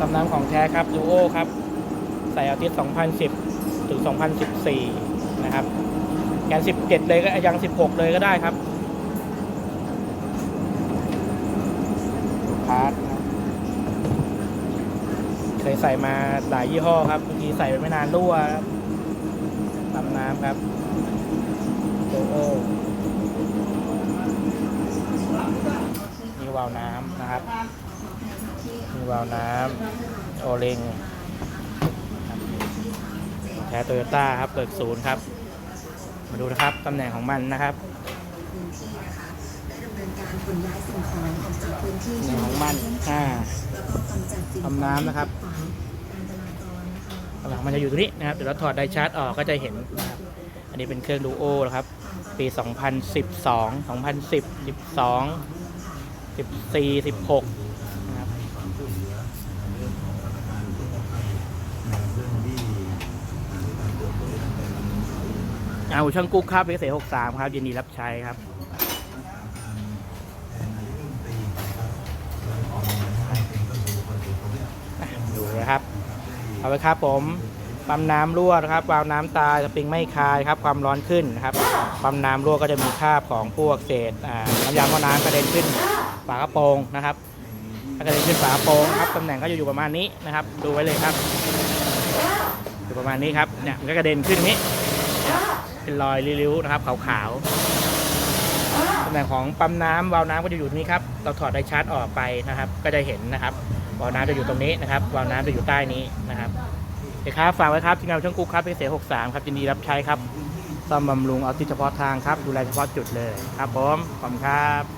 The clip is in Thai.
ตำน้ำของแท้ครับดูโอครับใส่อาทิตย์2010 ถึง 2014 นะครับแกน17 เลยก็ยัง 16 เลยก็ได้ครับพาร์ทเคยใส่มาหลายยี่ห้อครับบางทีใส่ไปไม่นานรั่วครับตำน้ำครับดูโอนี่วาล์วน้ำนะครับ มีวาล์วน้ำโอเลงแท้โตโยต้าครับเปิดศูนย์ครับ มาดูนะครับตำแหน่งของมันนะครับพื้นที่นะคะและดำเนินการขนย้ายสิ่งของออกจากพื้นที่ตำแหน่งของมันอ่าแล้วก็กำจัดสิ่งของทำน้ำนะครับหน่งมันจะอยู่ตรงนี้นะครับ เดี๋ยวเราถอดไดชาร์จออกก็จะเห็นนะครับอันนี้เป็นเครื่องดูโอนะครับ ปี 2012 2010 12 14 16 นะครับ เอาช่างกุ๊กครับเอเสหกสามครับยินดีรับใช้ครับดูนะครับ เอาไปครับผมปั๊มน้ำรั่วนะครับวาล์วน้ำตายสปริงไม่คายครับ ความร้อนขึ้นนะครับปั๊มน้ำรั่วก็จะมีคราบของพวกเศษอ่าน้ำยาหม้อน้ำกระเด็นขึ้นฝากระโปรงนะครับถ้ากระเด็นขึ้นฝากระโปรงครับตำแหน่งก็อยู่ประมาณนี้นะครับ ดูไว้เลยครับอยู่ประมาณนี้ครับเนี่ยมันก็กระเด็นขึ้นนี้ เป็นรอยริ้วๆนะครับขาวๆตำแหน่งของปั๊มน้ำวาล์วน้ำก็จะอยู่ตรงนี้ครับเราถอดไดชาร์จออกไปนะครับ ก็จะเห็นนะครับวาล์วน้ำจะอยู่ตรงนี้นะครับวาล์วน้ำจะอยู่ใต้นี้นะครับเดี๋ยวครับฝากไว้ครับทีมงานช่างกุ๊กครับเพเสหกสามครับยินดีรับใช้ครับซ่อมบำรุงเอาที่เฉพาะทางครับดูแลเฉพาะจุดเลยครับผมขอบคุณครับ